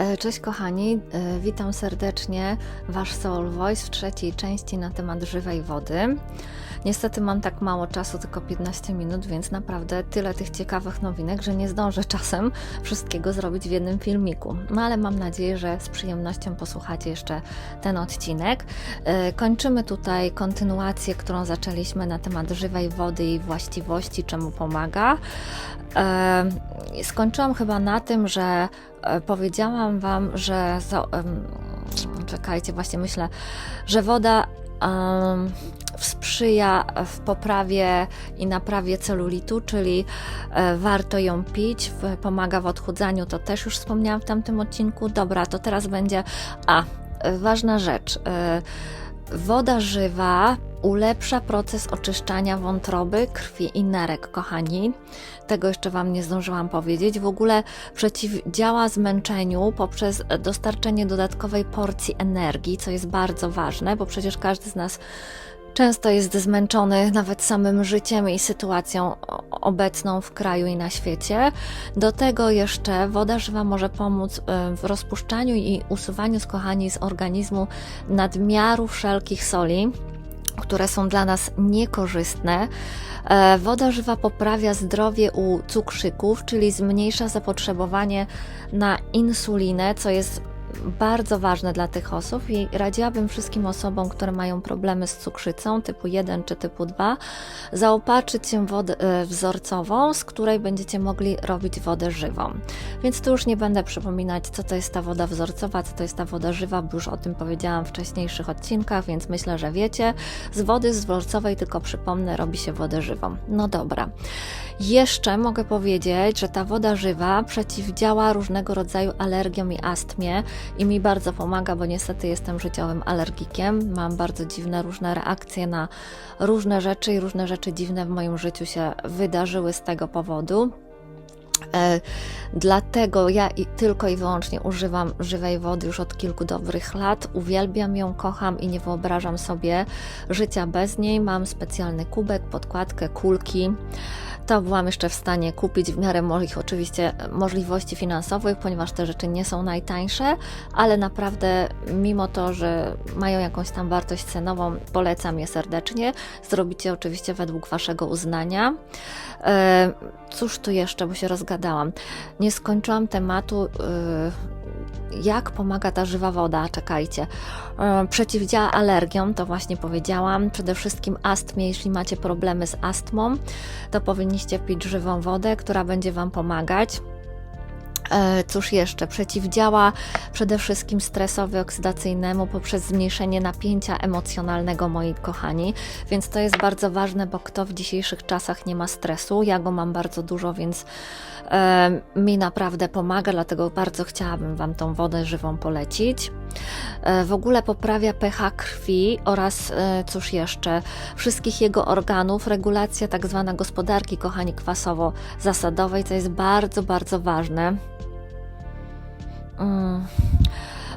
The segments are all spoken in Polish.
E, Cześć kochani, E, witam serdecznie Wasz Soul Voice w trzeciej części na temat żywej wody. Niestety mam tak mało czasu, tylko 15 minut, więc naprawdę tyle tych ciekawych nowinek, że nie zdążę czasem wszystkiego zrobić w jednym filmiku. No ale mam nadzieję, że z przyjemnością posłuchacie jeszcze ten odcinek. E, Kończymy tutaj kontynuację, którą zaczęliśmy na temat żywej wody i właściwości, czemu pomaga. E, Skończyłam chyba na tym, że e, powiedziałam Wam, że. Czekajcie, właśnie myślę, że woda em, sprzyja w poprawie i naprawie celulitu, czyli e, warto ją pić, pomaga w odchudzaniu, to też już wspomniałam w tamtym odcinku. Dobra, to teraz będzie. A, ważna rzecz. E, Woda żywa ulepsza proces oczyszczania wątroby, krwi i nerek, kochani. Tego jeszcze Wam nie zdążyłam powiedzieć. W ogóle przeciwdziała zmęczeniu poprzez dostarczenie dodatkowej porcji energii, co jest bardzo ważne, bo przecież każdy z nas często jest zmęczony nawet samym życiem i sytuacją obecną w kraju i na świecie. Do tego jeszcze woda żywa może pomóc e, w rozpuszczaniu i usuwaniu kochani z organizmu nadmiaru wszelkich soli które są dla nas niekorzystne. E, Woda żywa poprawia zdrowie u cukrzyków, czyli zmniejsza zapotrzebowanie na insulinę, co jest bardzo ważne dla tych osób i radziłabym wszystkim osobom, które mają problemy z cukrzycą typu 1 czy typu 2, zaopatrzyć się wodę e, wzorcową, z której będziecie mogli robić wodę żywą. Więc tu już nie będę przypominać, co to jest ta woda wzorcowa, co to jest ta woda żywa, bo już o tym powiedziałam w wcześniejszych odcinkach, więc myślę, że wiecie. Z wody wzorcowej, tylko przypomnę, robi się wodę żywą. No dobra. Jeszcze mogę powiedzieć, że ta woda żywa przeciwdziała różnego rodzaju alergiom i astmie i mi bardzo pomaga, bo niestety jestem życiowym alergikiem. Mam bardzo dziwne różne reakcje na różne rzeczy i różne rzeczy dziwne w moim życiu się wydarzyły z tego powodu. E, Dlatego ja i tylko i wyłącznie używam żywej wody już od kilku dobrych lat. Uwielbiam ją, kocham i nie wyobrażam sobie życia bez niej. Mam specjalny kubek, podkładkę, kulki. To byłam jeszcze w stanie kupić w miarę moich oczywiście możliwości finansowych, ponieważ te rzeczy nie są najtańsze, ale naprawdę mimo to, że mają jakąś tam wartość cenową, polecam je serdecznie. Zrobicie oczywiście według Waszego uznania. E, Cóż tu jeszcze, bo się rozgadałam. Nie skończyłam tematu, y, jak pomaga ta żywa woda. Czekajcie. Y, Przeciwdziała alergiom, to właśnie powiedziałam. Przede wszystkim astmie, jeśli macie problemy z astmą, to powinniście pić żywą wodę, która będzie Wam pomagać. E, Cóż jeszcze? Przeciwdziała przede wszystkim stresowi oksydacyjnemu poprzez zmniejszenie napięcia emocjonalnego, moi kochani. Więc to jest bardzo ważne, bo kto w dzisiejszych czasach nie ma stresu? Ja go mam bardzo dużo, więc e, mi naprawdę pomaga, dlatego bardzo chciałabym Wam tą wodę żywą polecić. E, w ogóle poprawia pH krwi oraz, e, cóż jeszcze, wszystkich jego organów, regulacja tak zwana gospodarki, kochani, kwasowo-zasadowej, co jest bardzo, bardzo ważne. Mm.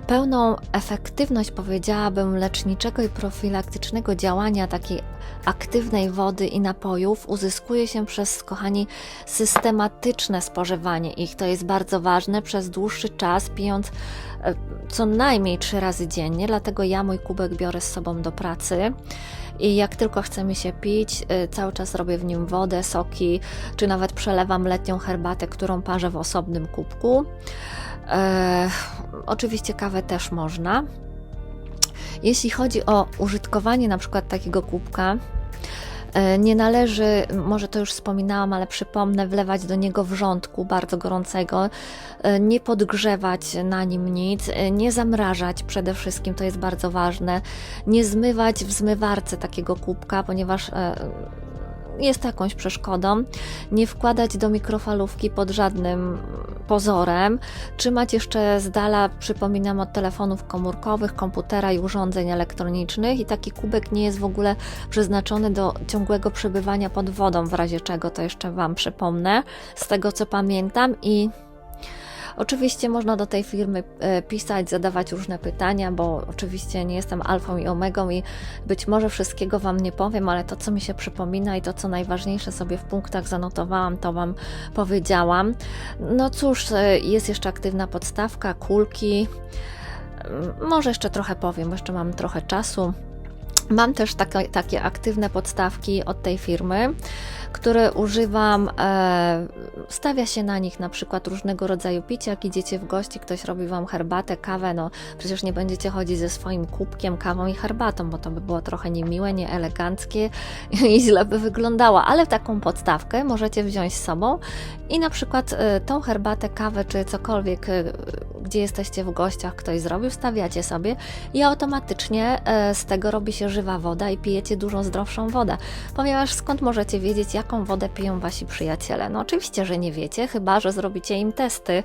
Pełną efektywność, powiedziałabym, leczniczego i profilaktycznego działania takiej aktywnej wody i napojów uzyskuje się przez, kochani, systematyczne spożywanie ich. To jest bardzo ważne przez dłuższy czas, pijąc e, co najmniej trzy razy dziennie. Dlatego ja mój kubek biorę z sobą do pracy. I jak tylko chce mi się pić, y, cały czas robię w nim wodę, soki, czy nawet przelewam letnią herbatę, którą parzę w osobnym kubku. E, oczywiście kawę też można. Jeśli chodzi o użytkowanie na przykład takiego kubka, e, nie należy, może to już wspominałam, ale przypomnę, wlewać do niego wrzątku bardzo gorącego, e, nie podgrzewać na nim nic, e, nie zamrażać przede wszystkim, to jest bardzo ważne, nie zmywać w zmywarce takiego kubka, ponieważ jest jakąś przeszkodą, nie wkładać do mikrofalówki pod żadnym pozorem, trzymać jeszcze z dala, przypominam, od telefonów komórkowych, komputera i urządzeń elektronicznych. I taki kubek nie jest w ogóle przeznaczony do ciągłego przebywania pod wodą, w razie czego to jeszcze Wam przypomnę, z tego co pamiętam. I Oczywiście można do tej firmy e, pisać, zadawać różne pytania, bo oczywiście nie jestem alfą i omegą i być może wszystkiego Wam nie powiem, ale to, co mi się przypomina i to, co najważniejsze sobie w punktach zanotowałam, to Wam powiedziałam. No cóż, e, jest jeszcze aktywna podstawka, kulki. Mm, Może jeszcze trochę powiem, jeszcze mam trochę czasu. Mam też takie, takie aktywne podstawki od tej firmy, które używam. E, stawia się na nich na przykład różnego rodzaju picia, jak idziecie w gości, ktoś robi wam herbatę, kawę, no przecież nie będziecie chodzić ze swoim kubkiem, kawą i herbatą, bo to by było trochę niemiłe, nieeleganckie i źle by wyglądało, ale taką podstawkę możecie wziąć z sobą i na przykład e, tą herbatę, kawę czy cokolwiek, e, gdzie jesteście w gościach, ktoś zrobił, stawiacie sobie i automatycznie e, z tego robi się żywa woda i pijecie dużo zdrowszą wodę. Ponieważ skąd możecie wiedzieć, jaką wodę piją wasi przyjaciele? No oczywiście, że nie wiecie, chyba że zrobicie im testy,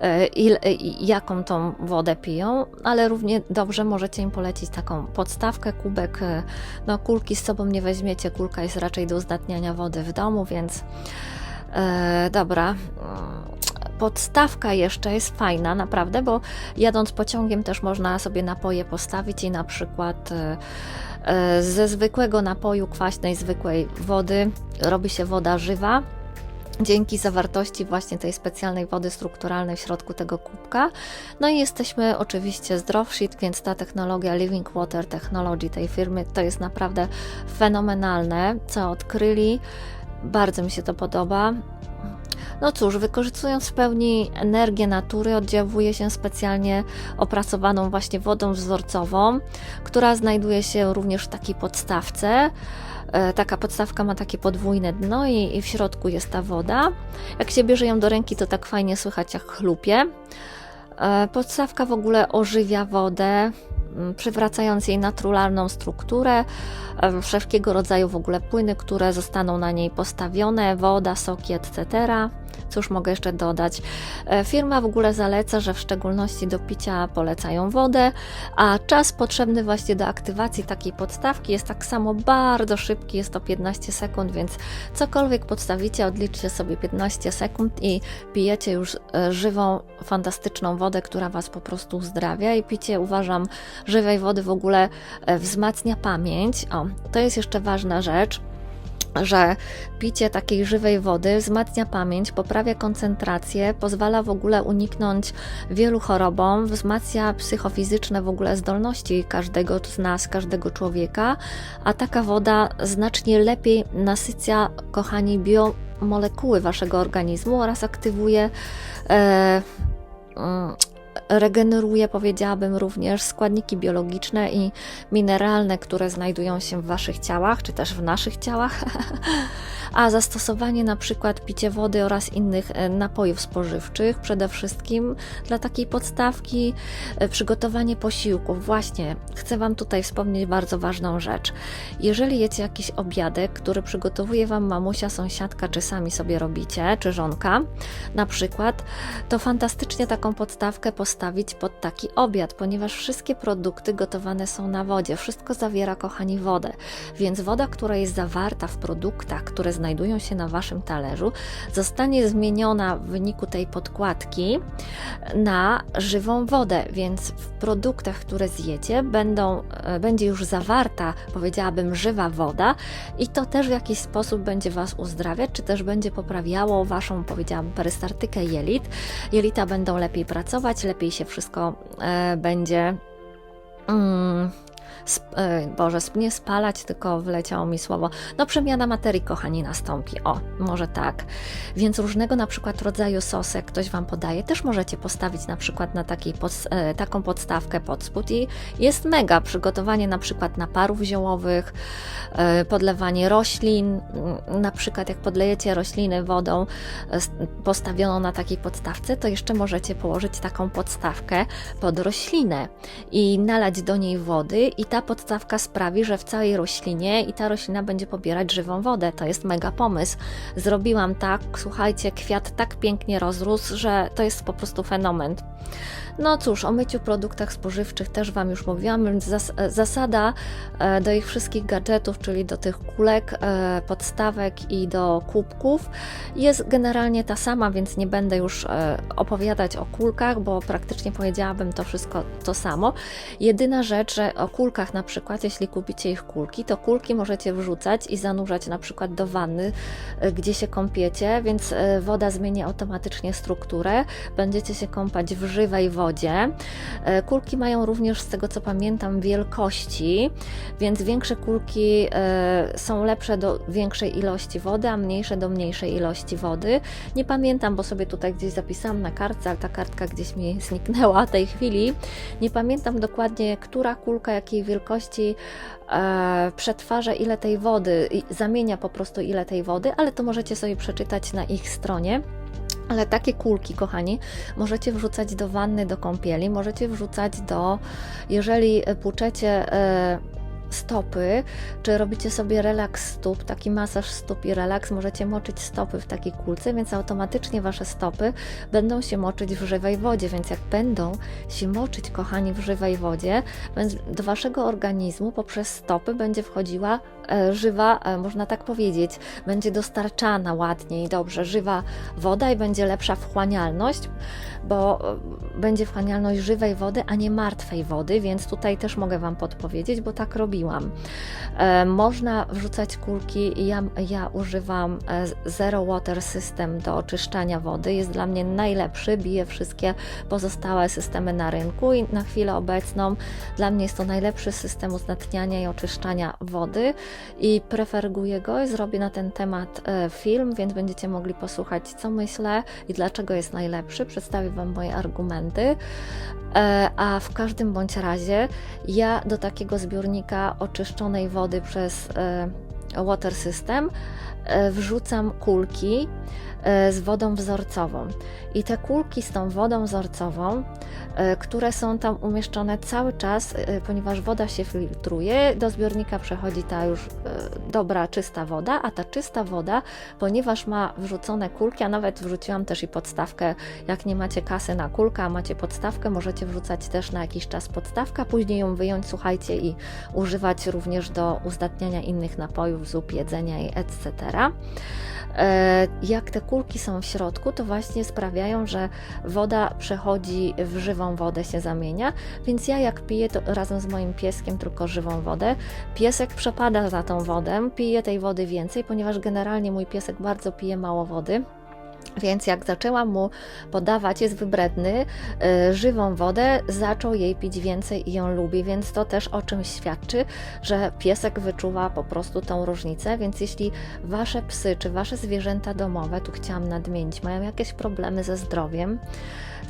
e, il, e, jaką tą wodę piją, ale równie dobrze możecie im polecić taką podstawkę, kubek. e, No kulki z sobą nie weźmiecie, kulka jest raczej do uzdatniania wody w domu, więc e, dobra. Mm, Podstawka jeszcze jest fajna, naprawdę, bo jadąc pociągiem też można sobie napoje postawić i na przykład e, e, ze zwykłego napoju kwaśnej, zwykłej wody robi się woda żywa. Dzięki zawartości właśnie tej specjalnej wody strukturalnej w środku tego kubka. No i jesteśmy oczywiście zdrowsi, więc ta technologia Living Water Technology tej firmy to jest naprawdę fenomenalne, co odkryli. Bardzo mi się to podoba. No cóż, wykorzystując w pełni energię natury, oddziałuje się specjalnie opracowaną właśnie wodą wzorcową, która znajduje się również w takiej podstawce. E, Taka podstawka ma takie podwójne dno i, i w środku jest ta woda. Jak się bierze ją do ręki, to tak fajnie słychać jak chlupie. E, Podstawka w ogóle ożywia wodę, przywracając jej naturalną strukturę, e, wszelkiego rodzaju w ogóle płyny, które zostaną na niej postawione, woda, soki, etc. Cóż mogę jeszcze dodać? E, Firma w ogóle zaleca, że w szczególności do picia polecają wodę, a czas potrzebny właśnie do aktywacji takiej podstawki jest tak samo bardzo szybki, jest to 15 sekund, więc cokolwiek podstawicie, odliczcie sobie 15 sekund i pijecie już e, żywą, fantastyczną wodę, która Was po prostu uzdrawia i picie uważam żywej wody w ogóle e, wzmacnia pamięć. O, to jest jeszcze ważna rzecz że picie takiej żywej wody wzmacnia pamięć, poprawia koncentrację, pozwala w ogóle uniknąć wielu chorobom, wzmacnia psychofizyczne w ogóle zdolności każdego z nas, każdego człowieka, a taka woda znacznie lepiej nasycia, kochani, biomolekuły waszego organizmu oraz aktywuje. E, mm, regeneruje, powiedziałabym, również składniki biologiczne i mineralne, które znajdują się w Waszych ciałach, czy też w naszych ciałach. A zastosowanie na przykład picie wody oraz innych e, napojów spożywczych, przede wszystkim dla takiej podstawki, e, przygotowanie posiłków. Właśnie, chcę Wam tutaj wspomnieć bardzo ważną rzecz. Jeżeli jecie jakiś obiadek, który przygotowuje Wam mamusia, sąsiadka, czy sami sobie robicie, czy żonka, na przykład, to fantastycznie taką podstawkę postawić pod taki obiad, ponieważ wszystkie produkty gotowane są na wodzie. Wszystko zawiera, kochani, wodę. Więc woda, która jest zawarta w produktach, które znajdują się na Waszym talerzu, zostanie zmieniona w wyniku tej podkładki na żywą wodę. Więc w produktach, które zjecie, będą, e, będzie już zawarta, powiedziałabym, żywa woda i to też w jakiś sposób będzie Was uzdrawiać, czy też będzie poprawiało Waszą, powiedziałam, perystartykę jelit. Jelita będą lepiej pracować, lepiej się wszystko e, będzie. Mm, sp, e, Boże, nie spalać, tylko wleciało mi słowo. No, przemiana materii, kochani, nastąpi. O, może tak. Więc różnego na przykład rodzaju sosy, jak ktoś Wam podaje, też możecie postawić na przykład na takiej pod, e, taką podstawkę pod spód i jest mega. Przygotowanie na przykład naparów ziołowych, e, podlewanie roślin, mm, na przykład jak podlejecie rośliny wodą postawioną na takiej podstawce, to jeszcze możecie położyć taką podstawkę pod roślinę i nalać do niej wody i ta podstawka sprawi, że w całej roślinie i ta roślina będzie pobierać żywą wodę. To jest mega pomysł. Zrobiłam tak, słuchajcie, kwiat tak pięknie rozrósł, że to jest po prostu fenomen. No cóż, o myciu produktach spożywczych też Wam już mówiłam, więc zas zasada e, do ich wszystkich gadżetów, czyli do tych kulek, e, podstawek i do kubków jest generalnie ta sama, więc nie będę już e, opowiadać o kulkach, bo praktycznie powiedziałabym to wszystko to samo. Jedyna rzecz, że o kulkach na przykład, jeśli kupicie ich kulki, to kulki możecie wrzucać i zanurzać na przykład do wanny, gdzie się kąpiecie, więc woda zmieni automatycznie strukturę, będziecie się kąpać w żywej wodzie, wodzie. E, kulki mają również, z tego co pamiętam, wielkości, więc większe kulki e, są lepsze do większej ilości wody, a mniejsze do mniejszej ilości wody. Nie pamiętam, bo sobie tutaj gdzieś zapisałam na kartce, ale ta kartka gdzieś mi zniknęła tej chwili. Nie pamiętam dokładnie, która kulka jakiej wielkości e, przetwarza ile tej wody, zamienia po prostu ile tej wody, ale to możecie sobie przeczytać na ich stronie. Ale takie kulki, kochani, możecie wrzucać do wanny, do kąpieli, możecie wrzucać do, jeżeli płuczecie e, stopy, czy robicie sobie relaks stóp, taki masaż stóp i relaks, możecie moczyć stopy w takiej kulce, więc automatycznie wasze stopy będą się moczyć w żywej wodzie, więc jak będą się moczyć, kochani, w żywej wodzie, do waszego organizmu poprzez stopy będzie wchodziła żywa, e, można tak powiedzieć, będzie dostarczana ładniej, dobrze, żywa woda i będzie lepsza wchłanialność, bo e, będzie wchłanialność żywej wody, a nie martwej wody, więc tutaj też mogę Wam podpowiedzieć, bo tak robiłam. E, można wrzucać kulki, ja, ja używam e, Zero Water System do oczyszczania wody, jest dla mnie najlepszy, bije wszystkie pozostałe systemy na rynku i na chwilę obecną dla mnie jest to najlepszy system uzdatniania i oczyszczania wody i preferuję go i zrobię na ten temat film, więc będziecie mogli posłuchać co myślę i dlaczego jest najlepszy. Przedstawię Wam moje argumenty. E, a w każdym bądź razie ja do takiego zbiornika oczyszczonej wody przez e, Water System e, wrzucam kulki z wodą wzorcową. I te kulki z tą wodą wzorcową, które są tam umieszczone cały czas, ponieważ woda się filtruje, do zbiornika przechodzi ta już dobra, czysta woda, a ta czysta woda, ponieważ ma wrzucone kulki, a nawet wrzuciłam też i podstawkę, jak nie macie kasy na kulkę, a macie podstawkę, możecie wrzucać też na jakiś czas podstawkę, później ją wyjąć, słuchajcie, i używać również do uzdatniania innych napojów, zup, jedzenia i etc. E, jak te kulki są w środku, to właśnie sprawiają, że woda przechodzi w żywą wodę, się zamienia. Więc ja, jak piję, to razem z moim pieskiem tylko żywą wodę. Piesek przepada za tą wodę, pije tej wody więcej, ponieważ generalnie mój piesek bardzo pije mało wody. Więc jak zaczęłam mu podawać, jest wybredny, yy, żywą wodę, zaczął jej pić więcej i ją lubi, więc to też o czymś świadczy, że piesek wyczuwa po prostu tą różnicę. Więc jeśli wasze psy czy wasze zwierzęta domowe, tu chciałam nadmienić, mają jakieś problemy ze zdrowiem,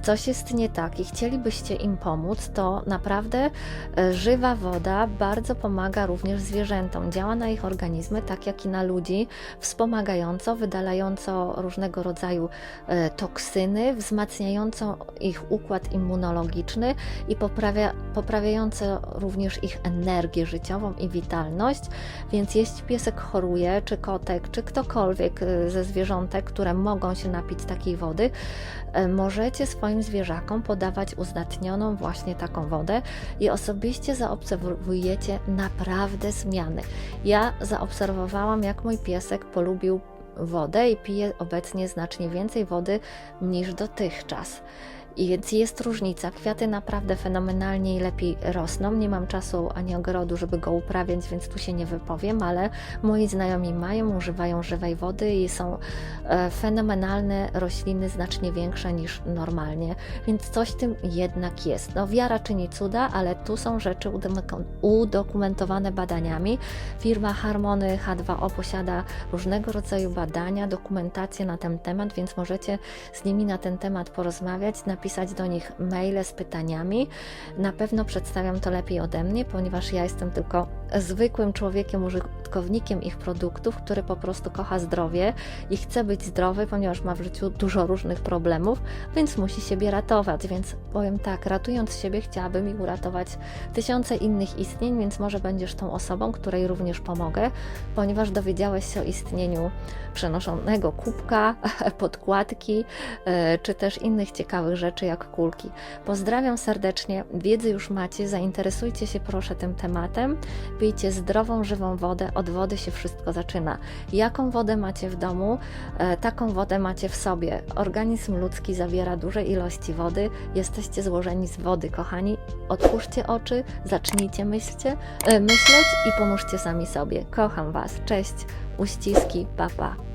coś jest nie tak i chcielibyście im pomóc, to naprawdę e, żywa woda bardzo pomaga również zwierzętom. Działa na ich organizmy, tak jak i na ludzi, wspomagająco, wydalająco różnego rodzaju e, toksyny, wzmacniająco ich układ immunologiczny i poprawia, poprawiająco również ich energię życiową i witalność. Więc jeśli piesek choruje, czy kotek, czy ktokolwiek e, ze zwierzątek, które mogą się napić takiej wody, możecie swoim swoim zwierzakom podawać uzdatnioną właśnie taką wodę i osobiście zaobserwujecie naprawdę zmiany. Ja zaobserwowałam, jak mój piesek polubił wodę i pije obecnie znacznie więcej wody niż dotychczas. I więc jest różnica. Kwiaty naprawdę fenomenalnie i lepiej rosną. Nie mam czasu ani ogrodu, żeby go uprawiać, więc tu się nie wypowiem, ale moi znajomi mają, używają żywej wody i są e, fenomenalne rośliny, znacznie większe niż normalnie. Więc coś tym jednak jest. No, wiara czyni cuda, ale tu są rzeczy udokumentowane badaniami. Firma Harmony H2O posiada różnego rodzaju badania, dokumentację na ten temat, więc możecie z nimi na ten temat porozmawiać pisać do nich maile z pytaniami. Na pewno przedstawiam to lepiej ode mnie, ponieważ ja jestem tylko zwykłym człowiekiem użytkownikiem ich produktów, który po prostu kocha zdrowie i chce być zdrowy, ponieważ ma w życiu dużo różnych problemów, więc musi siebie ratować. Więc powiem tak, ratując siebie, chciałabym i uratować tysiące innych istnień, więc może będziesz tą osobą, której również pomogę, ponieważ dowiedziałeś się o istnieniu przenoszonego kubka, podkładki, e, czy też innych ciekawych rzeczy jak kulki. Pozdrawiam serdecznie, wiedzy już macie, zainteresujcie się proszę tym tematem, pijcie zdrową, żywą wodę, od wody się wszystko zaczyna. Jaką wodę macie w domu, e, taką wodę macie w sobie. Organizm ludzki zawiera duże ilości wody, jesteście złożeni z wody, kochani. Otwórzcie oczy, zacznijcie myślcie, e, myśleć i pomóżcie sami sobie. Kocham Was, cześć, uściski, papa. Pa.